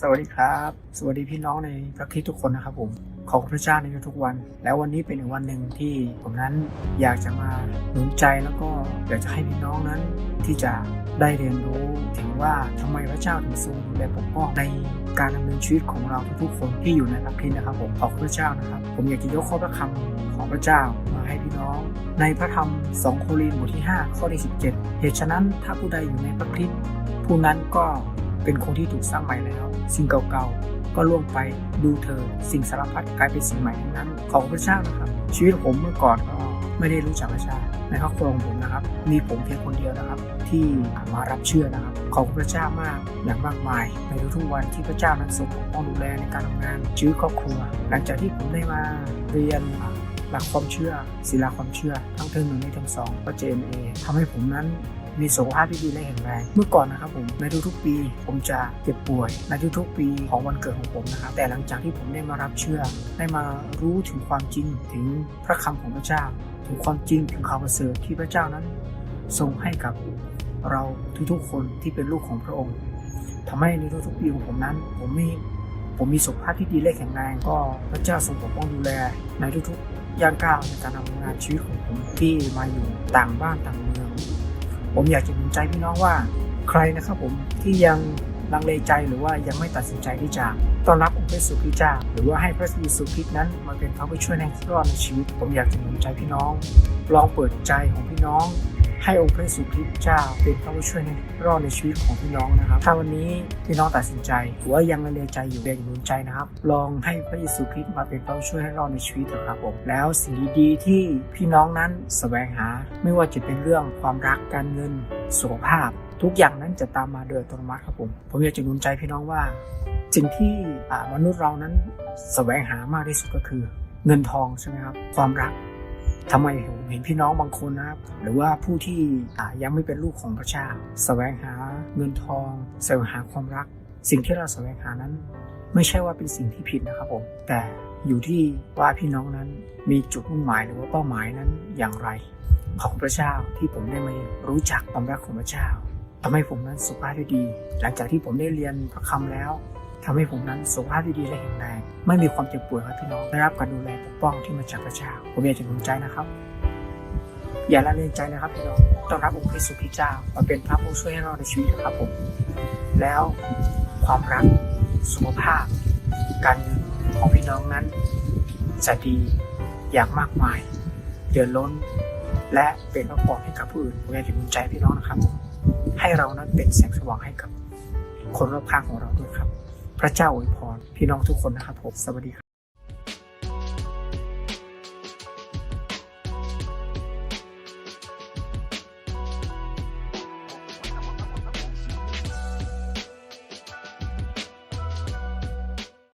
สวัสดีครับ สวัสดีพี่น้องในพระคริสต์ทุกคนนะครับผมขอบคุณพระเจ้าในทุกวัน แล้ววันนี้เป็นอีกวันหนึ่งที่ผมนั้นอยากจะมาหนุนใจแล้วก็อยากจะให้พี่น้องนั้นที่จะได้เรียนรู้ถึงว่าทำไมพระเจ้าถึงทรงดูแลปกป้องในการดำเนินชีวิตของเราทุกๆคนที่อยู่ในพระคริสต์นะครับผมขอบคุณพระเจ้านะครับ ผมอยากจะยกข้อพระคำของพระเจ้ามาให้พี่น้อง ในพระธรรม 2 โครินธ์บทที่ 5 ข้อที่ 17 เหตุฉะนั้นถ้าผู้ใดอยู่ในพระคริสต์ผู้นั้นก็เป็นคนที่ถูกสร้างใหม่แล้ว สิ่งเก่าๆ ก็ล่วงไปดูเธอ สิ่งสารพัดกลายเป็นสิ่งใหม่ทั้งนั้น ของพระเจ้านะครับ ชีวิตผมเมื่อก่อนก็ไม่ได้รู้จักพระเจ้าในครอบครัวของผมนะครับ มีผมเพียงคนเดียวนะครับ ที่มารับเชื่อนะครับ ขอบพระเจ้ามากอย่างมากมาย ในทุกๆวันที่พระเจ้านั้นทรงปกป้องดูแลในการทำงานชีวิตครอบครัว หลังจากที่ผมได้มาเรียนหลักความเชื่อ ศิลาความเชื่อ ทั้งเทอมหนึ่งในเทอมสองก็ JMA ทำให้ผมนั้น มีสุขภาพที่ดีและแข็งแรง เมื่อก่อนนะครับผมในทุกๆปี ผมจะเจ็บป่วยในทุกๆปีของวันเกิดของผมนะครับ แต่หลังจากที่ผมได้มารับเชื่อ ได้มารู้ถึงความจริงถึงพระคำของพระเจ้า ถึงความจริงถึงข่าวประเสริฐที่พระเจ้านั้น ทรงให้กับเราทุกๆคนที่เป็นลูกของพระองค์ทำให้ในทุกๆปีของผมนั้น ผมมีผมมีสุขภาพที่ดีและแข็งแรงก็พระเจ้าทรงปกป้องดูแลในทุกๆย่างก้าวในการทำงานชีวิตของผมที่มาอยู่ต่างบ้านต่างเมือง ผมอยากจะหนุนใจพี่น้องว่าใครนะครับผมที่ยังลังเลใจหรือว่ายังไม่ตัดสินใจที่จะต้อนรับองค์พระสุคริสต์เจ้าหรือว่าให้พระเยซูคริสต์นั้นมาเป็นพระผู้ช่วยในรอดในชีวิต ผมอยากจะหนุนใจพี่น้อง ลองเปิดใจของพี่น้อง ให้องค์พระเยซูคริสต์เจ้าเป็นพระผู้ช่วยในรอดในชีวิตของพี่น้องนะครับ ถ้าวันนี้พี่น้องตัดสินใจหรือว่ายังลังเลใจอยู่อยากจะหนุนใจนะครับ ลองให้พระเยซูคริสต์มาเป็นพระผู้ช่วยให้รอดในชีวิตเถอะครับผมแล้วสิ่งดีๆที่พี่น้องนั้นแสวงหา ไม่ว่าจะเป็นเรื่องความรักการเงินสุขภาพ ทุกอย่างนั้นจะตามมาโดยอัตโนมัติครับผมผมอยากจะหนุนใจพี่น้องว่าสิ่งที่มนุษย์เรานั้นแสวงหามากที่สุดก็คือ เงินทองใช่ไหมครับความรัก ทำไมผมเห็นพี่น้องบางคนนะครับ หรือว่าผู้ที่ยังไม่เป็นลูกของพระเจ้าแสวงหาเงินทองแสวงหาความรัก สิ่งที่เราแสวงหานั้น ไม่ใช่ว่าเป็นสิ่งที่ผิดนะครับผมแต่อยู่ที่ว่าพี่น้องนั้นมีจุดมุ่งหมายหรือว่าเป้าหมายนั้นอย่างไร ขอบคุณพระเจ้าที่ผมได้มารู้จักความรักของพระเจ้าทำให้ผมนั้นสุขภาพดี หลังจากที่ผมได้เรียนพระคำแล้ว ทำให้ผมนั้นสุขภาพที่ดีและแข็งแรงไม่มีความเจ็บป่วยครับพี่น้องได้รับการดูแลปกป้องที่มาจากพระเจ้าผมอยากจะหนุนใจนะครับ อย่าละเลยใจนะครับพี่น้องต้องรับองค์พระเยซูคริสต์เจ้ามาเป็นพระผู้ช่วยให้เราในชีวิตนะครับผม แล้วความรักสุขภาพ การเงินของพี่น้องนั้นจะดีอย่างมากมายเดือนล้นและเป็นพระพรให้กับผู้อื่นผมอยากจะหนุนใจพี่น้องนะครับผมให้เรานั้นเป็นแสงสว่างให้กับคนรอบข้างของเราด้วยครับ พระเจ้าอวยพรพี่น้องทุกคนนะครับผมสวัสดีครับ